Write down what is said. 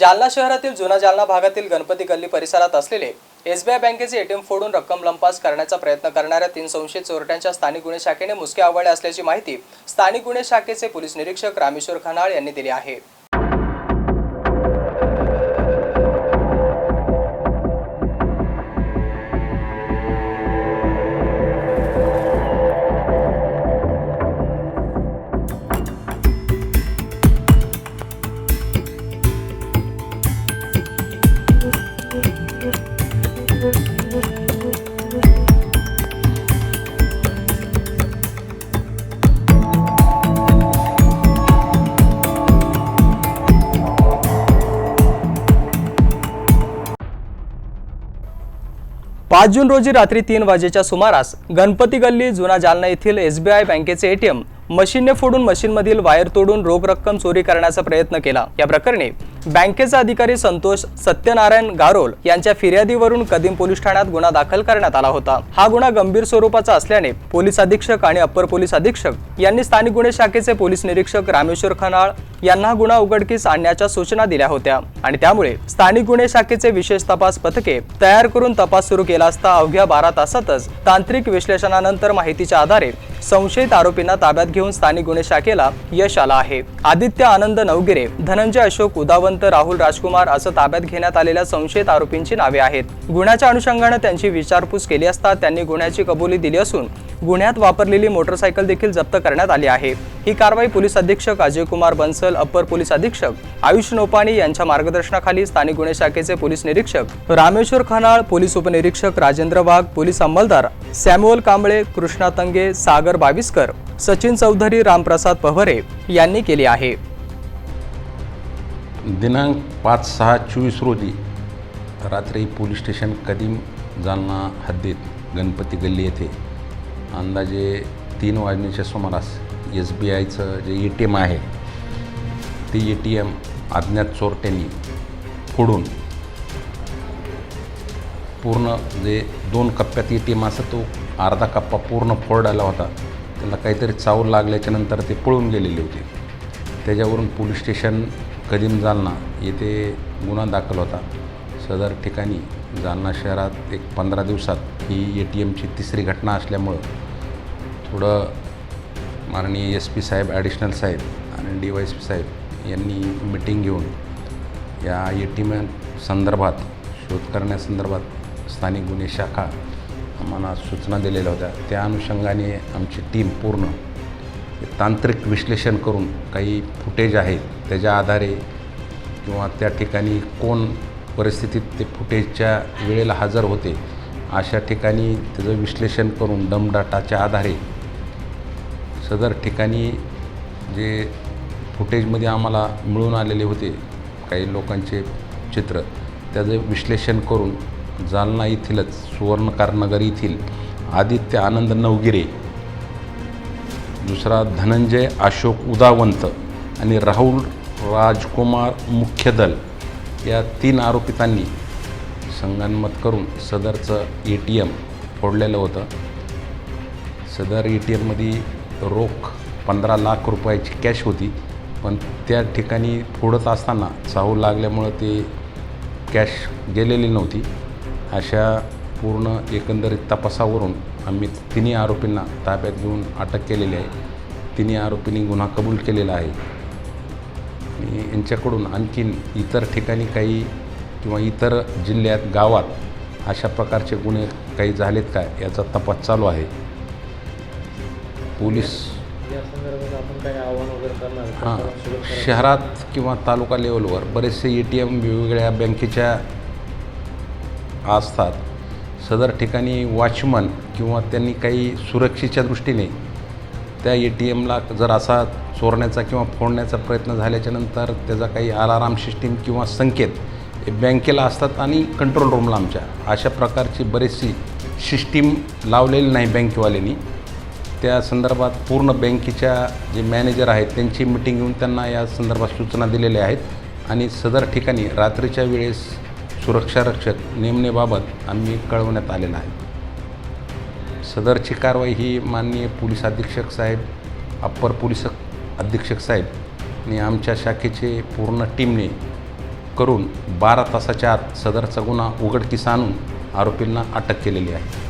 जालना शहरातील जुना जालना भागातील गणपती गल्ली परिसरात असलेले एसबीआय बँकेचे एटीएम फोडून रक्कम लंपास करण्याचा प्रयत्न करणाऱ्या तीन संशयित चोरट्यांच्या स्थानिक गुन्हे शाखेने मुसके आवडले असल्याची माहिती स्थानिक गुन्हे शाखेचे पोलीस निरीक्षक रामेश्वर खनाळ यांनी दिली आहे. पाच जून रोजी रात्री तीन वाजेच्या सुमारास गणपती गल्ली जुना जालना येथील एसबीआय बँकेचे एटीएम मशीनने फोडून मशीनमधील वायर तोडून रोख रक्कम चोरी करण्याचा प्रयत्न केला. या प्रकरणी बँकेचा अधिकारी संतोष सत्यनारायण गारोल यांच्या फिर्यादीवरून कदीम पोलीस ठाण्यात गुन्हा दाखल करण्यात आला होता. हा गुन्हा गंभीर स्वरूपाचा असल्याने पोलीस अधीक्षक आणि अप्पर पोलीस अधीक्षक यांनी स्थानिक गुन्हे शाखेचे पोलीस निरीक्षक रामेश्वर खनाळ यांना गुन्हा उघडकीस आणण्याच्या सूचना दिल्या होत्या आणि त्यामुळे स्थानिक गुन्हे शाखेचे विशेष तपास पथके तयार करून तपास सुरू केला असता अवघ्या बारा तासातच तांत्रिक विश्लेषणानंतर माहितीच्या आधारे संशयित आरोपींना ताब्यात घेऊन स्थानिक गुन्हे शाखेला यश आला आहे. आदित्य आनंद नवगिरे धनंजय अशोक उदावंत राहुल राजकुमार असं ताब्यात घेण्यात आलेल्या संशयित आरोपींची नावे आहेत. गुन्ह्याच्या अनुषंगाने त्यांची विचारपूस केली असता त्यांनी गुन्ह्याची कबुली दिली असून गुन्ह्यात वापरलेली मोटरसायकल देखील जप्त करण्यात आली आहे. ही कारवाई पोलीस अधीक्षक अजय कुमार बन्सल अप्पर पोलीस अधीक्षक आयुष नोपाणी यांच्या मार्गदर्शनाखाली स्थानिक गुन्हे शाखेचे पोलीस निरीक्षक रामेश्वर खनाळ पोलीस उपनिरीक्षक राजेंद्र वाघ पोलीस अंमलदार सॅम्युअल कांबळे कृष्णा तंगे सागर बाविस्कर सचिन चौधरी रामप्रसाद पव्हरे यांनी केली आहे. दिनांक पाच सहा चोवीस रोजी रात्री पोलीस स्टेशन कदीम जालना हद्दीत गणपती गल्ली येथे अंदाजे तीन वाजण्याच्या सुमारास एस बी आयचं जे ए टी एम आहे ते ए टी एम अज्ञात चोरट्यांनी फोडून पूर्ण जे दोन कप्प्यात ए टी एम असं तो अर्धा कप्पा पूर्ण फोडायला होता. त्याला काहीतरी चावल लागल्याच्या नंतर ते पळून गेलेले होते. त्याच्यावरून पोलीस स्टेशन कदीम जालना येथे गुन्हा दाखल होता. सदर ठिकाणी जालना शहरात एक पंधरा दिवसात ही ए टी एमची तिसरी घटना असल्यामुळं थोडं माननीय एस पी साहेब ॲडिशनल साहेब आणि डी वाय एस पी साहेब यांनी मिटिंग घेऊन या ए टी एम संदर्भात शोध करण्यासंदर्भात स्थानिक गुन्हे शाखा आम्हाला सूचना दिलेल्या होत्या. त्या अनुषंगाने आमची टीम पूर्ण तांत्रिक विश्लेषण करून काही फुटेज आहेत त्याच्या आधारे किंवा त्या ठिकाणी कोण परिस्थितीत ते फुटेजच्या वेळेला हजर होते अशा ठिकाणी त्याचं विश्लेषण करून दमडाटाच्या आधारे सदर ठिकाणी जे फुटेजमध्ये आम्हाला मिळून आलेले होते काही लोकांचे चित्र त्याचं विश्लेषण करून जालना येथीलच सुवर्णकारनगर येथील आदित्य आनंद नवगिरे दुसरा धनंजय अशोक उदावंत आणि राहुल राजकुमार मुख्य दल या तीन आरोपितांनी संगनमत करून सदरचं ए टी एम फोडलेलं होतं. सदर ए टी एममध्ये रोख पंधरा लाख रुपयाची कॅश होती पण त्या ठिकाणी फोडत असताना चाहू लागल्यामुळं ते कॅश गेलेली नव्हती. अशा पूर्ण एकंदरीत तपासावरून आम्ही तिन्ही आरोपींना ताब्यात घेऊन अटक केलेली आहे. तिन्ही आरोपींनी गुन्हा कबूल केलेला आहे. यांच्याकडून आणखीन इतर ठिकाणी काही किंवा इतर जिल्ह्यात गावात अशा प्रकारचे गुन्हे काही झालेत का याचा तपास चालू आहे. पोलीस हां शहरात किंवा तालुका लेवलवर बरेचसे ए टी एम वेगवेगळ्या बँकेच्या असतात. सदर ठिकाणी वॉचमन किंवा त्यांनी काही सुरक्षेच्या दृष्टीने त्या ए टी एमला जर असा चोरण्याचा किंवा फोडण्याचा प्रयत्न झाल्याच्यानंतर त्याचा काही अलाराम सिस्टीम किंवा संकेत हे बँकेला असतात आणि कंट्रोल रूमला आमच्या. अशा प्रकारची बरीचशी सिस्टीम लावलेली नाही बँकेवाल्यांनी. त्या संदर्भात पूर्ण बँकेच्या जे मॅनेजर आहेत त्यांची मिटिंग घेऊन त्यांना या संदर्भात सूचना दिलेल्या आहेत. आणि सदर ठिकाणी रात्रीच्या वेळेस सुरक्षारक्षक नेमणेबाबत आम्ही कळवण्यात आलेलं आहे. सदरची कारवाई ही माननीय पोलीस अधीक्षक साहेब अप्पर पोलीस अधीक्षक साहेब आणि आमच्या शाखेचे पूर्ण टीमने करून बारा तासाच्या आत सदरचा गुन्हा उघडकीस आणून आरोपींना अटक केलेली आहे.